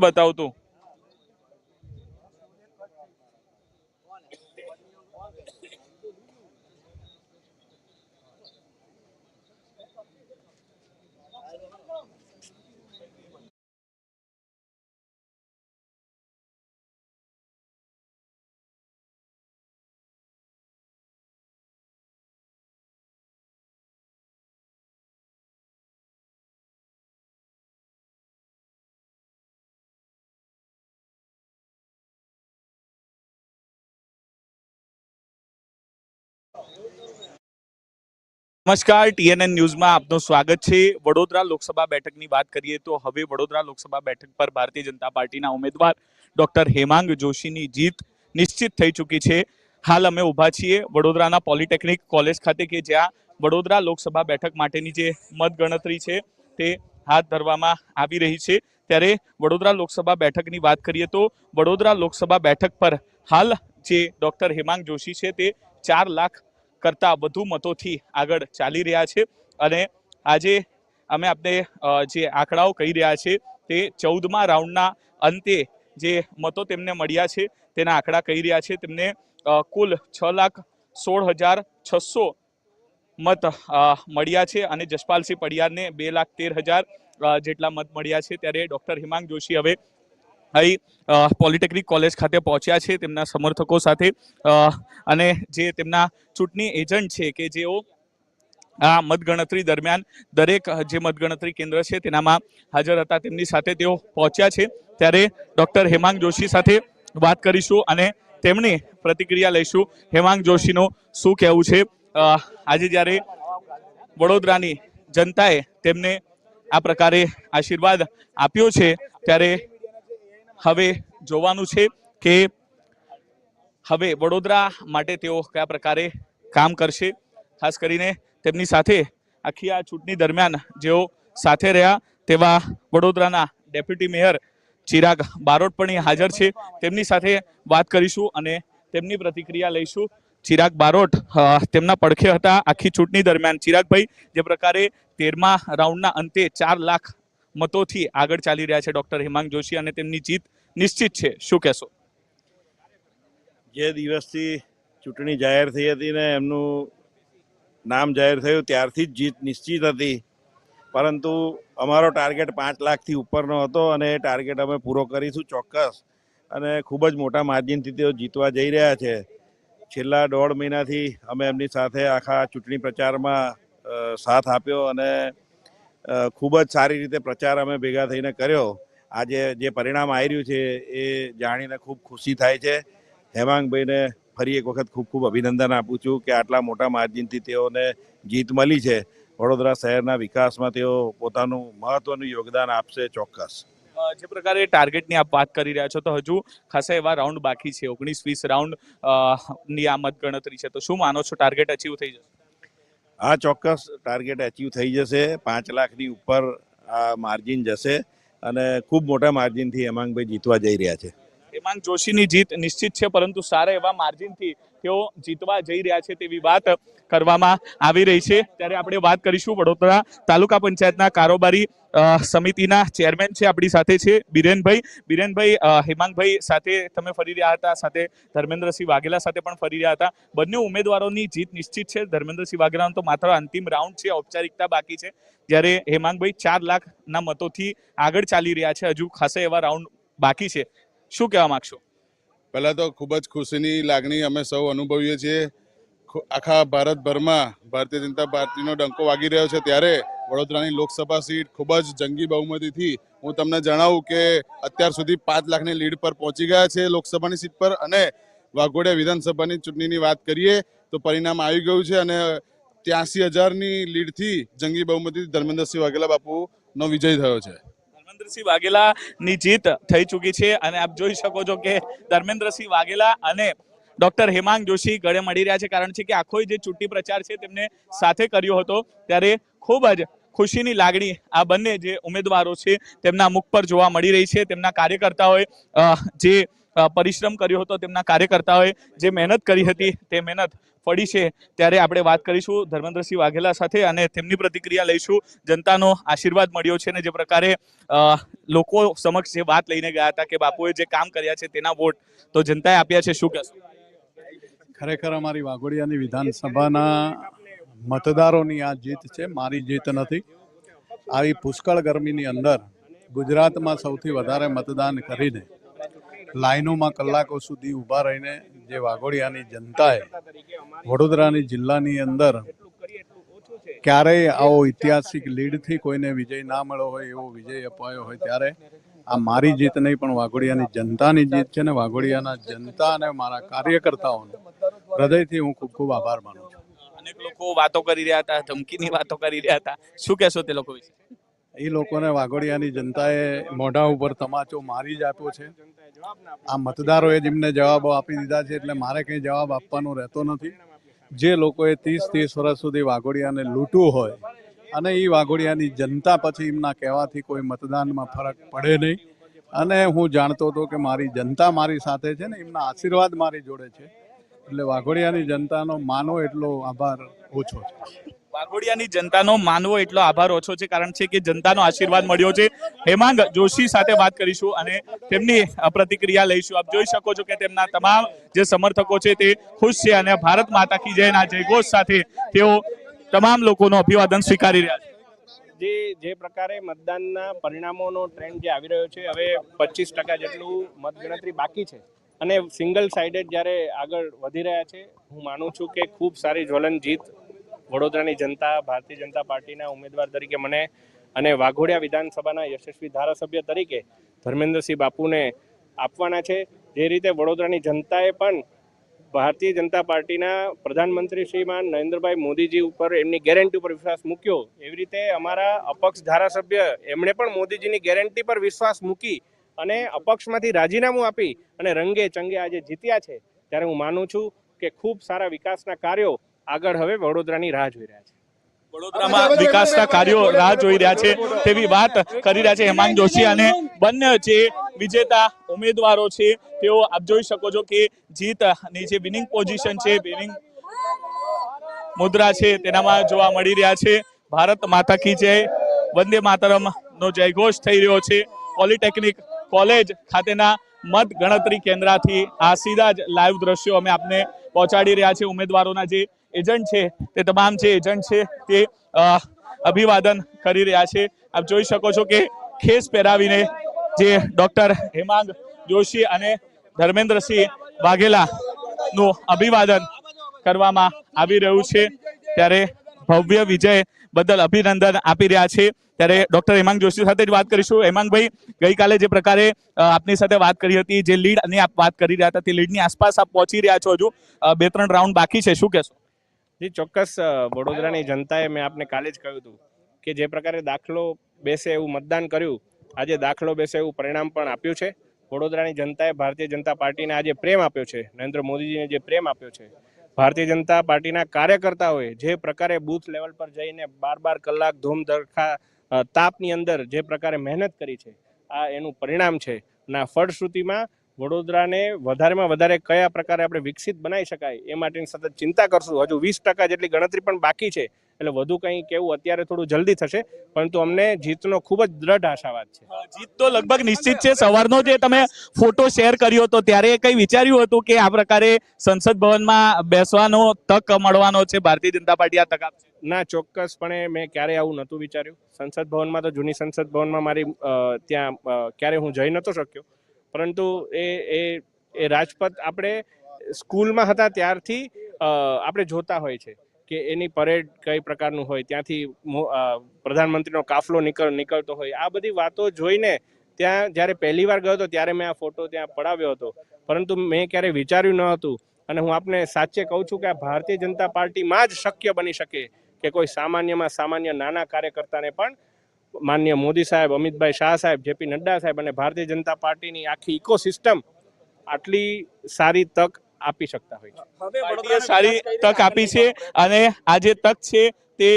બતાવતું નમસ્કાર ટીએનએન ન્યૂઝમાં આપનું સ્વાગત છે. વડોદરા લોકસભા બેઠકની વાત કરીએ તો હવે વડોદરા લોકસભા બેઠક પર ભારતીય જનતા પાર્ટીના ઉમેદવાર ડોક્ટર હેમાંગ જોશીની જીત નિશ્ચિત થઈ ચૂકી છે. હાલ અમે ઊભા છીએ વડોદરાના પોલિટેકનિક કોલેજ ખાતે કે જ્યાં વડોદરા લોકસભા બેઠક માટેની જે મતગણતરી છે તે હાથ ધરવામાં આવી રહી છે. ત્યારે વડોદરા લોકસભા બેઠકની વાત કરીએ તો વડોદરા લોકસભા બેઠક પર હાલ જે ડોક્ટર હેમાંગ જોશી છે તે ચાર લાખ કરતા વધુ મતોથી આગળ ચાલી રહ્યા છે. અને આજે અમે આપને જે આંકડાઓ કહી રહ્યા છે તે ચૌદમા રાઉન્ડના અંતે જે મતો તેમને મળ્યા છે તેના આંકડા કહી રહ્યા છે. તેમને કુલ છ લાખ સોળ હજાર છસો મત મળ્યા છે અને જસપાલસિંહ પડિયારને બે લાખ તેર હજાર જેટલા મત મળ્યા છે. ત્યારે ડૉક્ટર હિમાંગ જોશી હવે અહીં પોલિટેકનિક કોલેજ ખાતે પહોંચ્યા છે તેમના સમર્થકો સાથે. અને જે તેમના ચૂંટણી એજન્ટ છે કે જેઓ આ મતગણતરી દરમિયાન દરેક, જે મતગણતરી કેન્દ્ર છે તેનામાં હાજર હતા તેમની સાથે તેઓ પહોંચ્યા છે. ત્યારે ડોક્ટર હેમાંગ જોશી સાથે વાત કરીશું અને તેમની પ્રતિક્રિયા લઈશું હેમાંગ જોશીનું શું કહેવું છે. આજે જ્યારે વડોદરાની જનતાએ તેમને આ પ્રકારે આશીર્વાદ આપ્યો છે, ત્યારે હવે જોવાનું છે કે હવે વડોદરા માટે તેઓ કયા પ્રકારે કામ કરશે. ખાસ કરીને તેમની સાથે આખી આ ચૂંટણી દરમિયાન જેઓ સાથે રહ્યા તેવા વડોદરાના ડેપ્યુટી મેયર ચિરાગ બારોટ પણ હાજર છે. તેમની સાથે વાત કરીશું અને તેમની પ્રતિક્રિયા લઈશું. ચિરાગ બારોટ તેમના પડખે હતા આખી ચૂંટણી દરમિયાન. ચિરાગભાઈ, જે પ્રકારે તેરમા રાઉન્ડના અંતે ચાર લાખ મતોથી આગળ ચાલી રહ્યા છે ડોક્ટર હેમાંગ જોશી અને તેમની જીત નિશ્ચિત છે. શું કહેશો? જે દિવસથી ચૂંટણી જાહેર થઈ હતી ને એમનું નામ જાહેર થયું ત્યારથી જ જીત નિશ્ચિત હતી. પરંતુ અમારો ટાર્ગેટ પાંચ લાખથી ઉપરનો હતો અને એ ટાર્ગેટ અમે પૂરો કરીશું ચોક્કસ. અને ખૂબ જ મોટા માર્જિનથી તેઓ જીતવા જઈ રહ્યા છે. છેલ્લા દોઢ મહિનાથી અમે એમની સાથે આખા ચૂંટણી પ્રચારમાં સાથ આપ્યો અને ખૂબ જ સારી રીતે પ્રચાર અમે ભેગા થઈને કર્યો. આજે જે પરિણામ આવી રહ્યું છે એ જાણીને ખૂબ ખુશી થાય છે. હેમાંગભાઈને ફરી એક વખત ખૂબ ખૂબ અભિનંદન આપું છું કે આટલા મોટા માર્જિનથી તેઓને જીત મળી છે. વડોદરા શહેરના વિકાસમાં તેઓ પોતાનું મહત્વનું યોગદાન આપશે ચોક્કસ. જે પ્રકારે ટાર્ગેટની આપ વાત કરી રહ્યા છો તો હજુ ખાસા એવા રાઉન્ડ બાકી છે. ઓગણીસ વીસ રાઉન્ડની આ મતગણતરી છે. તો શું માનો છો? ટાર્ગેટ અચીવ થઈ જશે? આ ચોક્કસ ટાર્ગેટ એચિવ થઈ જશે. પાંચ લાખની ઉપર આ માર્જિન જશે અને ખૂબ મોટા માર્જિનથી હેમાંગભાઈ જીતવા જઈ રહ્યા છે. હેમાંગ જોશીની જીત નિશ્ચિત છે, પરંતુ સારા એવા માર્જિનથી તેઓ જીતવા જઈ રહ્યા છે તેવી વાત કરવામાં આવી રહી છે. ત્યારે આપણે વાત કરીશું વડોદરા તાલુકા પંચાયતના કારોબારી સમિતિના ચેરમેન છે, આપણી સાથે છે બિરેનભાઈ. બિરેનભાઈ હેમાંગભાઈ સાથે તમે ફરી રહ્યા હતા, સાથે ધર્મેન્દ્રસિંહ વાઘેલા સાથે પણ ફરી રહ્યા હતા. બંને ઉમેદવારોની જીત નિશ્ચિત છે. ધર્મેન્દ્રસિંહ વાઘેલાનો તો માત્ર અંતિમ રાઉન્ડ છે, ઔપચારિકતા બાકી છે. જ્યારે હેમાંગભાઈ ચાર લાખના મતોથી આગળ ચાલી રહ્યા છે, હજુ ખાસા એવા રાઉન્ડ બાકી છે. શું કહેવા માંગશો? પહેલાં તો ખૂબ જ ખુશીની લાગણી અમે સૌ અનુભવીએ છીએ. આખા ભારતભરમાં ભારતીય જનતા પાર્ટીનો ડંકો વાગી રહ્યો છે. ત્યારે વડોદરાની લોકસભા સીટ ખૂબ જ જંગી બહુમતીથી હું તમને જણાવું કે અત્યાર સુધી પાંચ લાખની લીડ પર પહોંચી ગયા છે લોકસભાની સીટ પર. અને વાઘોડિયા વિધાનસભાની ચૂંટણીની વાત કરીએ તો પરિણામ આવી ગયું છે અને ત્યાંસી હજારની લીડથી જંગી બહુમતીથી ધર્મેન્દ્રસિંહ વાઘેલા બાપુનો વિજય થયો છે. ધર્મેન્દ્રસિંહ વાઘેલાની જીત થઈ ચૂકી છે અને આપ જોઈ શકો છો કે ધર્મેન્દ્રસિંહ વાઘેલા અને ડોક્ટર હેમાંગ જોશી ગળે મળી રહ્યા છે. કારણ છે કે આખો જે ચૂંટણી પ્રચાર છે તેમને સાથે કર્યો હતો. ત્યારે ખૂબ જ ખુશીની લાગણી આ બંને જે ઉમેદવારો છે તેમના મુખ પર જોવા મળી રહી છે. તેમના કાર્યકર્તાઓએ જે પરિશ્રમ કર્યો હતો તેમના કાર્યકર્તાઓએ જે મહેનત કરી હતી તે મહેનત ફળી છે. ત્યારે આપણે વાત કરીશું ધર્મેન્દ્રસિંહ વાઘેલા સાથે અને તેમની પ્રતિક્રિયા લઈશું. જનતાનો આશીર્વાદ મળ્યો છે અને જે પ્રકારે લોકો સમક્ષ જે વાત લઈને ગયા હતા કે બાપુએ જે કામ કર્યા છે તેના વોટ તો જનતાએ આપ્યા છે. શું કહેશો? ખરેખર અમારી વાઘોડિયાની વિધાનસભાના મતદારોની આ જીત છે, મારી જીત નથી. આવી પુષ્કળ ગરમીની અંદર ગુજરાતમાં સૌથી વધારે મતદાન કરીને લાઈનોમાં કલાકો સુધી ઊભા રહીને જે વાઘોડિયાની જનતાએ વડોદરાની જિલ્લાની અંદર ક્યારેય આવો ઐતિહાસિક લીડથી કોઈને વિજય ના મળ્યો હોય, એવો વિજય અપાયો હોય ત્યારે આ મારી જીત નહીં, પણ વાઘોડિયાની જનતાની જીત છે ને વાઘોડિયાના જનતા અને મારા કાર્યકર્તાઓનો હૃદયથી હું ખૂબ ખૂબ આભાર માનું છું. અનેક લોકો વાતો કરી રહ્યા હતા, ધમકીની વાતો કરી રહ્યા હતા. શું કહેશો તે લોકો વિશે? એ લોકોને વાઘોડિયાની જનતાએ મોઢા ઉપર તમાચો મારી જ આપ્યો છે. આ મતદારોએ જેમને જવાબો આપી દીધા છે, એટલે મારે કંઈ જવાબ આપવાનો રહેતો નથી. જે લોકોએ ત્રીસ ત્રીસ વર્ષ સુધી વાઘોડિયાને લૂંટવું હોય અને એ વાઘોડિયાની જનતા પછી એમના કહેવાથી કોઈ મતદાનમાં ફરક પડે નહીં. અને હું જાણતો હતો કે મારી જનતા મારી સાથે છે ને, એમના આશીર્વાદ મારી જોડે છે. એટલે વાઘોડિયાની જનતાનો માનો એટલો આભાર ઓછો છે. વાઘોડિયાની જનતાનો માનવો એટલો આભાર ઓછો છે, કારણ છે કે જનતાનો આશીર્વાદ મળ્યો છે. હેમાંગ જોશી સાથે વાત કરીશું અને તેમની પ્રતિક્રિયા લઈશું. આપ જોઈ શકો છો કે તેમના તમામ જે સમર્થકો છે તે ખુશ છે અને ભારત માતા કી જયના જયઘોષ સાથે તેઓ તમામ લોકોનો અભિવાદન સ્વીકારી રહ્યા છે. જે જે પ્રકારે મતદાનના પરિણામોનો ટ્રેન્ડ જે આવી રહ્યો છે, હવે પચીસ ટકા જેટલું મતગણતરી બાકી છે. અને સિંગલ સાઇડેડ જ્યારે આગળ વધી રહ્યા છે, હું માનું છું કે ખૂબ સારી જ્વલન જીત વડોદરાની જનતા, ભારતીય જનતા પાર્ટીના ઉમેદવાર તરીકે મને અને વાઘોડિયા વિધાનસભાના યશસ્વી ધારાસભ્ય તરીકે ધર્મેન્દ્રસિંહ બાપુને આપવાના છે. જે રીતે વડોદરાની જનતાએ પણ ભારતીય જનતા પાર્ટીના પ્રધાનમંત્રી શ્રીમાન નરેન્દ્રભાઈ મોદીજી ઉપર એમની ગેરંટી ઉપર વિશ્વાસ મૂક્યો. એવી રીતે અમારા અપક્ષ ધારાસભ્ય એમણે પણ મોદીજીની ગેરંટી પર વિશ્વાસ મૂકી અને અપક્ષમાંથી રાજીનામું આપી અને રંગે ચંગે આજે જીત્યા છે. ત્યારે હું માનું છું કે ખૂબ સારા વિકાસના કાર્યો આગળ હવે વડોદરાની રાહ જોઈ રહ્યા છે. વડોદરામાં વિકાસના કાર્યો રાહ જોઈ રહ્યા છે તેવી વાત કરી રહ્યા છે હેમાંગ જોશી અને બંને જે વિજેતા ઉમેદવારો છે તેઓ આપ જોઈ શકો છો કે જીતની જે વિનિંગ પોઝિશન છે વિનિંગ મુદ્રા છે તેનામાં જોવા મળી રહ્યા છે. ભારત માતા કી જય. વંદે માતરમ નો જયઘોષ થઈ રહ્યો છે. પોલિટેકનિક કોલેજ ખાતેના મત ગણતરી કેન્દ્રથી આ સીધા જ લાઈવ દ્રશ્યો અમે આપને પહોંચાડી રહ્યા છે ઉમેદવારોના જે એજન્ટ છે, તે તમામ જે એજન્ટ છે, તે અભિવાદન કરી રહ્યા છે. આપ જોઈ શકો છો કે ખેસ પહેરાવીને જે ડોક્ટર હેમાંગ જોશી અને ધર્મેન્દ્રસિંહ વાઘેલા નું અભિવાદન કરવામાં આવી રહ્યું છે. ત્યારે ભવ્ય વિજય બદલ અભિનંદન આપી રહ્યા છે. ત્યારે ડોક્ટર હેમાંગ જોશી સાથે જ વાત કરીશું. હેમાંગભાઈ ગઈકાલે જે પ્રકારે આપની સાથે વાત કરી હતી, જે લીડ અને આપ વાત કરી રહ્યા હતા, તે લીડની આસપાસ આપ પહોંચી રહ્યા છો હજુ. બે ત્રણ રાઉન્ડ બાકી છે. શું કહેશો? જી, ચોક્કસ વડોદરાની જનતાએ મેં આપને કાલે જ કહ્યું હતું કે જે પ્રકારે દાખલો બેસે એવું મતદાન કર્યું, આજે દાખલો બેસે એવું પરિણામ પણ આપ્યું છે. વડોદરાની જનતાએ ભારતીય જનતા પાર્ટીને આજે પ્રેમ આપ્યો છે, નરેન્દ્ર મોદીજીને જે પ્રેમ આપ્યો છે. ભારતીય જનતા પાર્ટીના કાર્યકર્તાઓએ જે પ્રકારે બૂથ લેવલ પર જઈને બાર બાર કલાક ધૂમ ધરખા તાપની અંદર જે પ્રકારે મહેનત કરી છે, આ એનું પરિણામ છે. આ ફળશ્રુતિમાં વડોદરાને વધારેમાં વધારે કયા પ્રકારે આપણે વિકસિત બનાવી શકાય એ માટેની સતત ચિંતા કરશું. હજુ વીસ ટકા જેટલી ગણતરી પણ બાકી છે એટલે વધુ કંઈ કેવું અત્યારે થોડું જલ્દી થશે પરંતુ અમને જીતનો ખૂબ જ દ્રઢ આશાવાદ છે. જીત તો લગભગ નિશ્ચિત છે. સવારનો જે તમે ફોટો શેર કર્યો હતો ત્યારે કંઈ વિચાર્યું હતું કે આ પ્રકારે સંસદ ભવનમાં બેસવાનો તક મળવાનો છે? ભારતીય જનતા પાર્ટી આ તક આપશે? ના ચોક્કસપણે મેં ક્યારેય આવું નહોતું વિચાર્યું. સંસદ ભવનમાં તો જૂની સંસદ ભવનમાં મારી ત્યાં ક્યારે હું જઈ નહોતો શક્યો. પરંતુ એ એ એ રાજપથ આપણે સ્કૂલમાં હતા ત્યારથી આપણે જોતા હોય છે કે એની પરેડ કઈ પ્રકારનું હોય, ત્યાંથી પ્રધાનમંત્રીનો કાફલો નીકળ, નીકળતો હોય. આ બધી વાતો જોઈને ત્યાં જ્યારે પહેલી વાર ગયો હતો ત્યારે મેં આ ફોટો ત્યાં પડાવ્યો હતો. પરંતુ મેં ક્યારેય વિચાર્યું ન હતું. અને હું આપને સાચે કહું છું કે આ ભારતીય જનતા પાર્ટીમાં જ શક્ય બની શકે કે કોઈ સામાન્યમાં સામાન્ય નાના કાર્યકર્તાને પણ માન્ય મોદી સાહેબ અમિતભાઈ શાહ સાહેબ જેપી નડ્ડા સાહેબ અને ભારતીય જનતા પાર્ટીની આખી ઇકોસિસ્ટમ આટલી સારી તક આપી શકતા હોય છે. પાર્ટીએ સારી તક આપી છે અને આ જે તક છે તે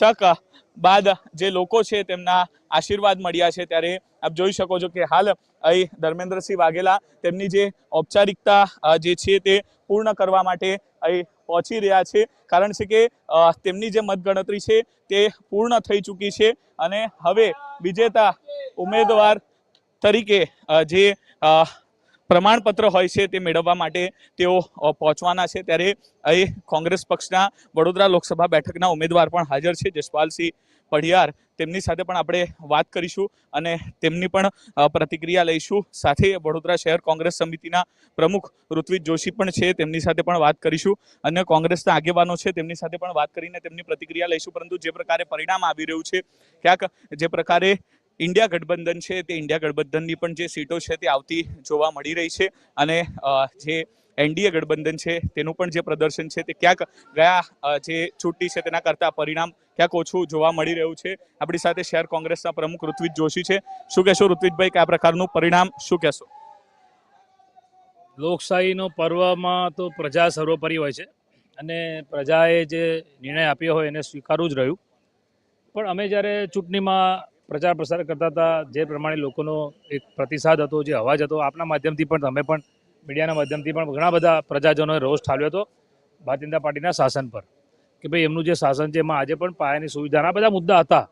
તક બાદ જે લોકો છે તેમના આશીર્વાદ મળ્યા છે ત્યારે આપ જોઈ શકો છો કે હાલ અહીં ધર્મેન્દ્રસિંહ વાઘેલા તેમની જે ઔપચારિકતા જે છે તે પૂર્ણ કરવા માટે અહીં પહોંચી રહ્યા છે. કારણ છે કે તેમની જે મતગણતરી છે તે પૂર્ણ થઈ ચૂકી છે અને હવે વિજેતા ઉમેદવાર તરીકે જે પ્રમાણપત્ર હોય છે તે મેળવવા માટે તેઓ પહોંચવાના છે. ત્યારે અહીં કોંગ્રેસ પક્ષના વડોદરા લોકસભા બેઠકના ઉમેદવાર પણ હાજર છે. જસપાલસિંહ પઢિયાર. તેમની સાથે પણ આપણે વાત કરીશું અને તેમની પણ પ્રતિક્રિયા લઈશું. સાથે વડોદરા શહેર કોંગ્રેસ સમિતિના પ્રમુખ ઋત્વિજ જોશી પણ છે, તેમની સાથે પણ વાત કરીશું. અને કોંગ્રેસના આગેવાનો છે, તેમની સાથે પણ વાત કરીને તેમની પ્રતિક્રિયા લઈશું. પરંતુ જે પ્રકારે પરિણામ આવી રહ્યું છે, ક્યાંક જે પ્રકારે ઇન્ડિયા ગઠબંધન છે, તે ઇન્ડિયા ગઠબંધનની પણ જે સીટો છે, તે આવતી જોવા મળી રહી છે. અને જે એનડીએ ગઠબંધન છે, તેનું પણ જે પ્રદર્શન છે તે ક્યાંક ગયા જે ચૂંટણી છે તેના કરતાં પરિણામ ક્યાંક ઓછું જોવા મળી રહ્યું છે. આપણી સાથે શહેર કોંગ્રેસના પ્રમુખ ઋત્વિજ જોશી છે. શું કહેશો ઋત્વિજભાઈ કયા પ્રકારનું પરિણામ શું કહેશો? લોકશાહીનો પર્વમાં તો પ્રજા સર્વોપરી હોય છે અને પ્રજાએ જે નિર્ણય આપ્યો હોય એને સ્વીકારવું જ રહ્યું. પણ અમે જ્યારે ચૂંટણીમાં પ્રચાર પ્રસાર કરતા હતા, જે પ્રમાણે લોકોનો એક પ્રતિસાદ હતો, જે અવાજ હતો, આપના માધ્યમથી પણ તમે પણ મીડિયાના માધ્યમથી પણ ઘણા બધા પ્રજાજનોએ રોષ ઠાલ્યો હતો ભારતીય જનતા પાર્ટીના શાસન પર કે ભાઈ એમનું જે શાસન છે, એમાં આજે પણ પાયાની સુવિધાના બધા મુદ્દા હતા.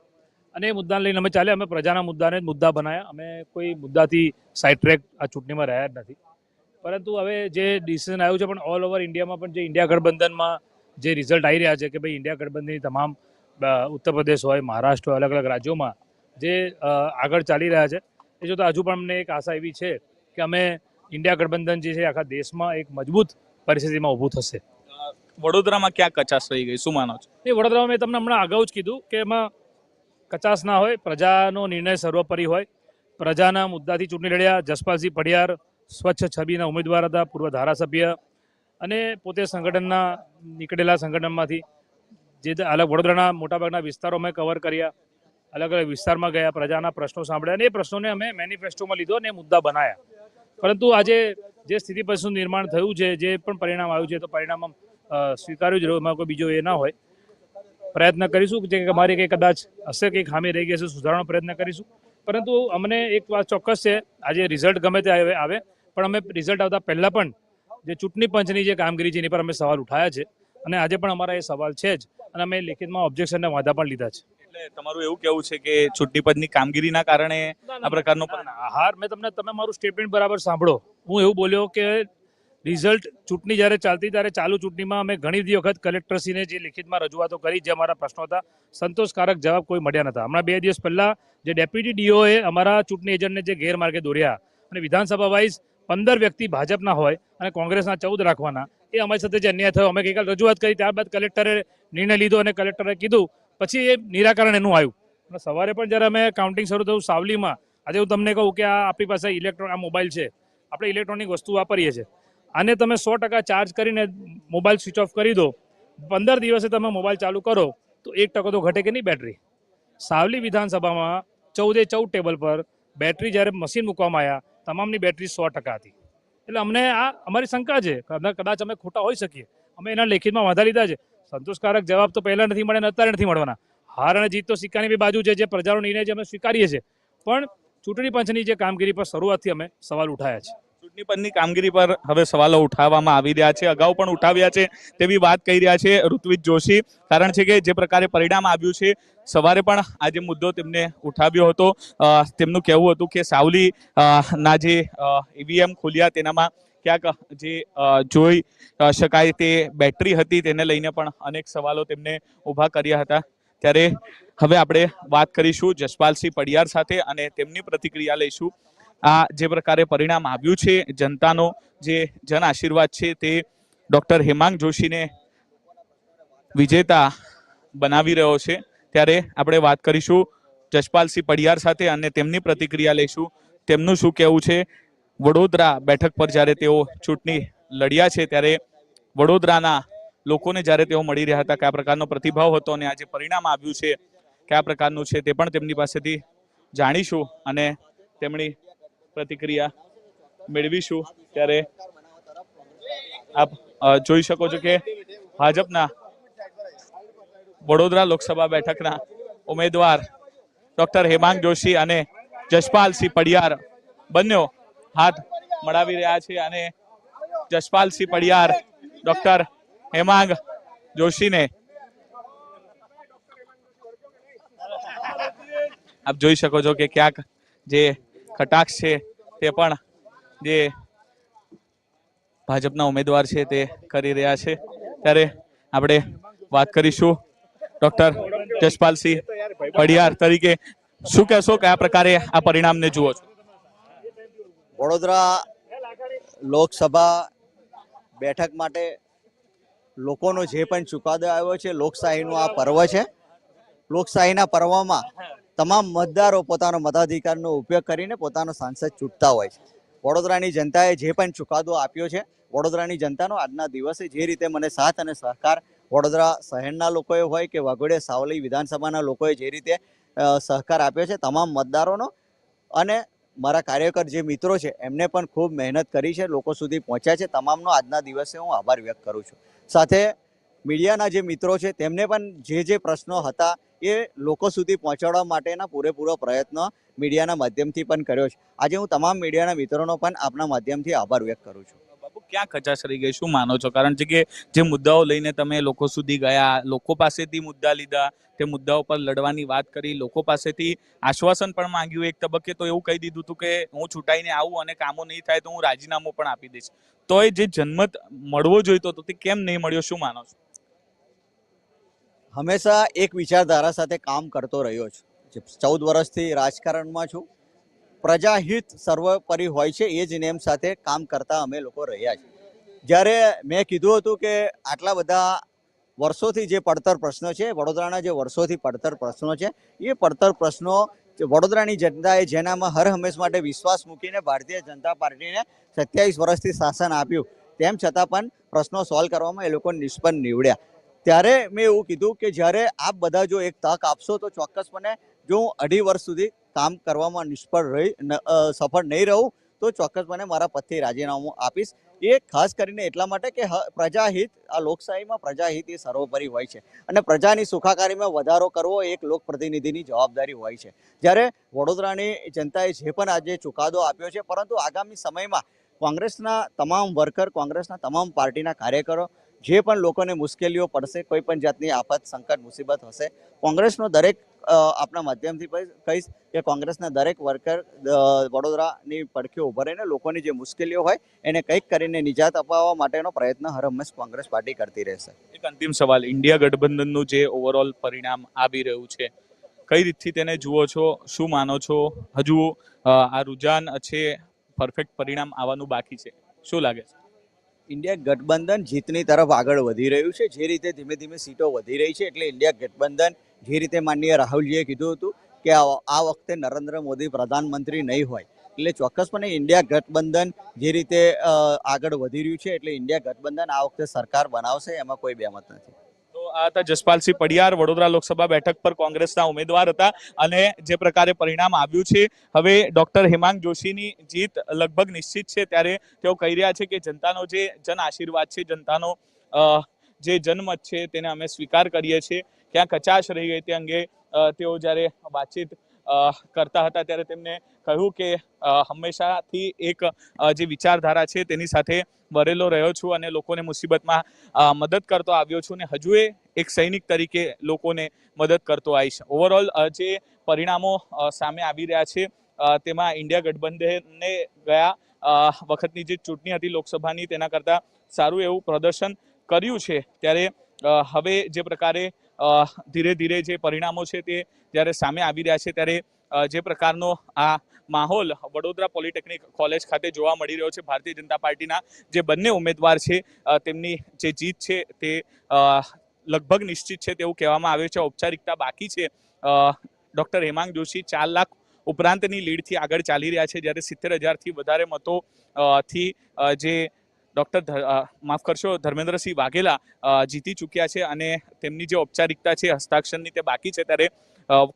અને એ મુદ્દાને લઈને અમે ચાલ્યા, અમે પ્રજાના મુદ્દાને જ મુદ્દા બનાવ્યા અમે કોઈ મુદ્દાથી સાઇડ ટ્રેક આ ચૂંટણીમાં રહ્યા જ નથી. પરંતુ હવે જે ડિસિઝન આવ્યું છે, પણ ઓલ ઓવર ઇન્ડિયામાં પણ જે ઇન્ડિયા ગઠબંધનમાં જે રિઝલ્ટ આવી રહ્યા છે કે ભાઈ ઇન્ડિયા ગઠબંધનની તમામ ઉત્તર પ્રદેશ હોય, મહારાષ્ટ્ર હોય, અલગ અલગ રાજ્યોમાં જે આગળ ચાલી રહ્યા છે, એ જોતાં હજુ પણ અમને એક આશા એવી છે કે અમે ઇન્ડિયા ગઠબંધન જે છે આખા દેશમાં એક મજબૂત પરિસ્થિતિમાં ઊભું થશે. વડોદરામાં ક્યાં કચાશ રહી ગઈ? શું માનો છો? એ વડોદરામાં મેં તમને હમણાં અગાઉ જ કીધું કે એમાં કચાશ ના હોય પ્રજાનો નિર્ણય સર્વોપરી હોય. પ્રજાના મુદ્દાથી ચૂંટણી લડ્યા જસપાલસિંહ પઢિયાર સ્વચ્છ છબીના ઉમેદવાર હતા પૂર્વ ધારાસભ્ય. અને પોતે સંગઠનના નીકળેલા સંગઠનમાંથી જે અલગ વડોદરાના મોટાભાગના વિસ્તારો અમે કવર કર્યા. અલગ અલગ વિસ્તારમાં ગયા પ્રજાના પ્રશ્નો સાંભળ્યા અને એ પ્રશ્નોને અમે મેનિફેસ્ટોમાં લીધો અને મુદ્દા બનાવ્યા પરંતુ આજે જે સ્થિતિ પરિસ્થિતિનું નિર્માણ થયું છે, જે પણ પરિણામ આવ્યું છે, તો પરિણામ સ્વીકાર્યું જ રહ્યું. એમાં કોઈ બીજો એ ના હોય. પ્રયત્ન કરીશું જે અમારી કંઈ કદાચ હશે, કંઈ ખામી રહી ગઈ હશે, સુધારવાનો પ્રયત્ન કરીશું. પરંતુ અમને એક વાત ચોક્કસ છે, આજે રિઝલ્ટ ગમે તે આવે પણ અમે રિઝલ્ટ આવતા પહેલાં પણ જે ચૂંટણી પંચની જે કામગીરી છે, એની પર અમે સવાલ ઉઠાયા છે. અને આજે પણ અમારા એ સવાલ છે જ. અને અમે લેખિતમાં ઓબ્જેક્શનના વાંધા પણ લીધા છે. એટલે તમારું એવું કેવું છે કે ચૂંટણી પદની કામગીરીના કારણે આ પ્રકારનો હાર મેં તમને તમે મારું સ્ટેટમેન્ટ બરાબર સાંભળો. હું એવું બોલ્યો કે રિઝલ્ટ ચૂંટણી જ્યારે ચાલતી ત્યારે ચાલુ ચૂંટણીમાં અમે ઘણી બધી વખત કલેક્ટરશ્રીને જે લિખિતમાં રજૂઆતો કરી જે અમારા પ્રશ્નો હતા સંતોષકારક જવાબ કોઈ મળ્યા નતા. હમણાં બે દિવસ પહેલા જે ડેપ્યુટી ડીઓએ અમારા ચૂંટણી એજન્ટને જે ગેરમાર્ગે દોર્યા અને વિધાનસભા વાઇઝ પંદર વ્યક્તિ ભાજપના હોય અને કોંગ્રેસના ચૌદ રાખવાના એ અમારી સાથે જે અન્યાય થયો. અમે ગઈકાલ રજૂઆત કરી ત્યારબાદ કલેક્ટરે નિર્ણય લીધો અને કલેક્ટરે કીધું પછી એ નિરાકરણ એનું આવ્યું. સવારે પણ જ્યારે અમે કાઉન્ટિંગ શરૂ થયું સાવલીમાં, આજે હું તમને કહું કે આ આપણી પાસે ઇલેક્ટ્રોન આ મોબાઈલ છે. આપણે ઇલેક્ટ્રોનિક વસ્તુ વાપરીએ છીએ. આને તમે સો ટકા ચાર્જ કરીને મોબાઈલ સ્વિચ ઓફ કરી દો. પંદર દિવસે તમે મોબાઈલ ચાલુ કરો, તો એક ટકો તો ઘટે કે નહીં બેટરી સાવલી વિધાનસભામાં ચૌદે ચૌદ ટેબલ પર બેટરી જ્યારે મશીન મૂકવામાં આવ્યા, તમામની બેટરી સો ટકા હતી. એટલે અમને આ, અમારી શંકા છે કદાચ અમે ખોટા હોઈ શકીએ. અમે એના લેખિતમાં વાંધા લીધા છે. સંતોષકારક જવાબ તો પહેલાં નથી મળે અત્યારે નથી મળવાના. હાર અને જીત તો સિક્કાની બી બાજુ છે, જે પ્રજાનો નિર્ણય છે, અમે સ્વીકારીએ છીએ. પણ ચૂંટણી પંચની જે કામગીરી પર શરૂઆતથી અમે સવાલ ઉઠાયા છે. ચૂંટણી પંચની કામગીરી પર હવે સવાલો ઉઠાવવામાં આવી રહ્યા છે, અગાઉ પણ ઉઠાવ્યા છે તેવી વાત કહી રહ્યા છે ઋત્વિજ જોશી. કારણ છે કે જે પ્રકારે પરિણામ આવ્યું છે, સવારે પણ આ જે મુદ્દો તેમને ઉઠાવ્યો હતો તેમનું કહેવું હતું કે સાવલી ના જે ઈવીએમ ખોલ્યા તેનામાં ક્યાંક જે જોઈ શકાય તે બેટરી હતી તેને લઈને પણ અનેક સવાલો તેમને ઊભા કર્યા હતા. ત્યારે હવે આપણે વાત કરીશું જસપાલસિંહ પડિયાર સાથે અને તેમની પ્રતિક્રિયા લઈશું. આ જે પ્રકારે પરિણામ આવ્યું છે, જનતાનો જે જન આશીર્વાદ છે તે ડોક્ટર હેમાંગ જોશીને વિજેતા બનાવી રહ્યો છે. ત્યારે આપણે વાત કરીશું જસપાલસિંહ પડિયાર સાથે અને તેમની પ્રતિક્રિયા લઈશું. તેમનું શું કહેવું છે? વડોદરા બેઠક પર જ્યારે તેઓ ચૂંટણી લડ્યા છે, ત્યારે વડોદરાના લોકોને જ્યારે તેઓ મળી રહ્યા હતા, કયા પ્રકારનો પ્રતિભાવ હતો અને આજે પરિણામ આવ્યું છે, કયા પ્રકારનું છે તે પણ તેમની પાસેથી જાણીશું અને તેમની પ્રતિક્રિયા મેળવીશું. ત્યારે આપ જોઈ શકો છો કે ભાજપના વડોદરા લોકસભા બેઠકના ઉમેદવાર ડોક્ટર હેમાંગ જોશી અને જશપાલસિંહ પડિયાર બંને હાથ મળાવી રહ્યા છે અને જસપાલસિંહ પડિયાર, ડોક્ટર હેમાંગ જોશીને આપ જોઈ શકો છો કે ક્યાંક જે કટાક્ષ છે તે પણ જે ભાજપના ઉમેદવાર છે તે કરી રહ્યા છે. ત્યારે આપણે વાત કરીશું ડોક્ટર જસપાલસિંહ પડિયાર તરીકે. શું કહેશો, કયા પ્રકારે આ પરિણામને જુઓ છો? વડોદરા લોકસભા બેઠક માટે લોકોનો જે પણ ચુકાદો આવ્યો છે, લોકશાહીનું આ પર્વ છે, લોકશાહીના પર્વમાં તમામ મતદારો પોતાનો મતાધિકારનો ઉપયોગ કરીને પોતાનો સાંસદ ચૂંટતા હોય છે. વડોદરાની જનતાએ જે પણ ચુકાદો આપ્યો છે, વડોદરાની જનતાનો આજના દિવસે જે રીતે મને સાથ અને સહકાર વડોદરા શહેરના લોકોએ હોય કે વાઘોડિયા સાવલી વિધાનસભાના લોકોએ જે રીતે સહકાર આપ્યો છે, તમામ મતદારોનો અને મારા કાર્યકર જે મિત્રો છે, એમને પણ ખૂબ મહેનત કરી છે, લોકો સુધી પહોંચ્યા છે. તમામનો આજના દિવસે હું આભાર વ્યક્ત કરું છું. સાથે મીડિયાના જે મિત્રો છે, તેમને પણ જે જે પ્રશ્નો હતા, એ લોકો સુધી પહોંચાડવા માટેના પૂરેપૂરો પ્રયત્ન મીડિયાના માધ્યમથી પણ કર્યો છે. આજે હું તમામ મીડિયાના મિત્રોનો પણ આપના માધ્યમથી આભાર વ્યક્ત કરું છું. ક્યાં કચાશ રહી ગઈ? શું માનો છો? કારણ કે જે મુદ્દાઓ લઈને તમે લોકો સુધી ગયા, લોકો પાસેથી મુદ્દા લીધા, તે મુદ્દાઓ પર લડવાની વાત કરી, લોકો પાસેથી આશ્વાસન પણ માંગ્યું એક તબક્કે, તો એવું કહી દીધું હતું કે હું છૂટાઈને આવું અને કામો નહીં થાય તો હું રાજીનામું પણ આપી દઈશ. તો એ જે જન્મત મળવો જોઈતો હતો, તે કેમ નહીં મળ્યો? શું માનો છો? હંમેશા એક વિચારધારા સાથે કામ કરતો રહ્યો છું. ચૌદ વર્ષથી રાજકારણમાં છું. પ્રજાહિત સર્વોપરી હોય છે, એ જ નેમ સાથે કામ કરતા અમે લોકો રહ્યા છીએ. જ્યારે મેં કીધું હતું કે આટલા બધા વર્ષોથી જે પડતર પ્રશ્નો છે, વડોદરાના જે વર્ષોથી પડતર પ્રશ્નો છે, એ પડતર પ્રશ્નો વડોદરાની જનતાએ જેનામાં હર હંમેશ માટે વિશ્વાસ મૂકીને ભારતીય જનતા પાર્ટીને સત્યાવીસ વર્ષથી શાસન આપ્યું, તેમ છતાં પણ પ્રશ્નો સોલ્વ કરવામાં એ લોકો નિષ્ફળ નીવડ્યા. ત્યારે મેં એવું કીધું કે જ્યારે આપ બધા જો એક તક આપશો તો ચોક્કસપણે જો હું અઢી વર્ષ સુધી કામ કરવામાં નિષ્ફળ રહી સફળ નહીં રહું, તો ચોક્કસપણે મારા પદથી રાજીનામું આપીશ. એ ખાસ કરીને એટલા માટે કે પ્રજાહિત, આ લોકશાહીમાં પ્રજાહિત એ સર્વોપરી હોય છે. અને પ્રજાની સુખાકારીમાં વધારો કરવો એક લોકપ્રતિનિધિની જવાબદારી હોય છે. જ્યારે વડોદરાની જનતાએ જે પણ આજે ચુકાદો આપ્યો છે, પરંતુ આગામી સમયમાં કોંગ્રેસના તમામ વર્કર, કોંગ્રેસના તમામ પાર્ટીના કાર્યકરો જે પણ લોકોને મુશ્કેલીઓ પડશે, કોઈ પણ જાતની આફત, સંકટ, મુસીબત હશે, કોંગ્રેસનો દરેક આપણા માધ્યમથી કહીશ- કે કોંગ્રેસના દરેક વર્કર વડોદરાની પડખે ઊભા રહીને લોકોની જે મુશ્કેલીઓ હોય, એને કંઈક કરીને નિજાત અપાવવા માટેનો પ્રયત્ન હર હંમેશ કોંગ્રેસ પાર્ટી કરતી રહેશે. એક અંતિમ સવાલ, ઇન્ડિયા ગઠબંધનનું જે ઓવરઓલ પરિણામ આવી રહ્યું છે, કઈ રીતથી તેને જુઓ છો? શું માનો છો? હજુ આ રુઝાન છે પરફેક્ટ પરિણામ આવવાનું બાકી છે. શું લાગે છે? ઇન્ડિયા ગઠબંધન જીતની તરફ આગળ વધી રહ્યું છે. જે રીતે ધીમે ધીમે સીટો વધી રહી છે એટલે ઇન્ડિયા ગઠબંધન જે રીતે માનનીય રાહુલજીએ કીધું હતું કે આ વખતે નરેન્દ્ર મોદી પ્રધાનમંત્રી નહીં હોય. એટલે ચોક્કસપણે ઇન્ડિયા ગઠબંધન જે રીતે આગળ વધી રહ્યું છે એટલે ઇન્ડિયા ગઠબંધન આ વખતે સરકાર બનાવશે એમાં કોઈ બેમત નથી. હતા જસપાલસિંહ પડિયાર વડોદરા લોકસભા બેઠક પર કોંગ્રેસના ઉમેદવાર હતા અને જે પ્રકારે પરિણામ આવ્યું છે, હવે ડોક્ટર હેમાંગ જોશીની જીત લગભગ નિશ્ચિત છે. ત્યારે તેઓ કહી રહ્યા છે કે જનતાનો જે જન આશીર્વાદ છે, જનતાનો જે જનમત છે, તેને અમે સ્વીકાર કરીએ છીએ. ક્યાં કચાશ રહી ગઈ તે અંગે તેઓ જ્યારે વાતચીત કરતા હતા ત્યારે તેમને કહ્યું કે હંમેશાથી એક જે વિચારધારા છે તેની સાથે વરેલો રહ્યો છું અને લોકોને મુસીબતમાં મદદ કરતો આવ્યો છું અને હજુ એક સૈનિક તરીકે લોકોને મદદ કરતો આવીશ. ઓવરઓલ જે પરિણામો સામે આવી રહ્યા છે તેમાં ઇન્ડિયા ગઠબંધનને ગયા વખતની જે ચૂંટણી હતી લોકસભાની તેના કરતાં સારું એવું પ્રદર્શન કર્યું છે. ત્યારે હવે જે પ્રકારે ધીરે ધીરે જે પરિણામો છે તે જ્યારે સામે આવી રહ્યા છે ત્યારે જે પ્રકારનો આ માહોલ વડોદરા પોલિટેકનિક કોલેજ ખાતે જોવા મળી રહ્યો છે, ભારતીય જનતા પાર્ટીના જે બંને ઉમેદવાર છે તેમની જે જીત છે તે લગભગ નિશ્ચિત છે તેવું કહેવામાં આવ્યું છે. ઔપચારિકતા બાકી છે. ડૉક્ટર હેમાંગ જોશી ચાર લાખ ઉપરાંતની લીડથી આગળ ચાલી રહ્યા છે. જ્યારે સિત્તેર હજારથી વધારે મતો થી જે ડોક્ટર માફ કરશો, ધર્મેન્દ્રસિંહ વાઘેલા જીતી ચૂક્યા છે અને તેમની જે ઔપચારિકતા છે, હસ્તાક્ષરની તે બાકી છે, ત્યારે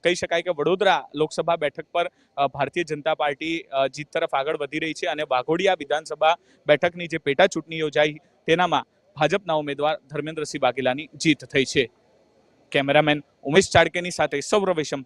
કહી શકાય કે વડોદરા લોકસભા બેઠક પર ભારતીય જનતા પાર્ટી જીત તરફ આગળ વધી રહી છે અને વાઘોડિયા વિધાનસભા બેઠકની જે પેટા ચૂંટણી યોજાઈ, તેનામાં ભાજપના ઉમેદવાર ધર્મેન્દ્રસિંહ વાઘેલાની જીત થઈ છે. કેમેરામેન ઉમેશ ચાડકેની સાથે વિશમ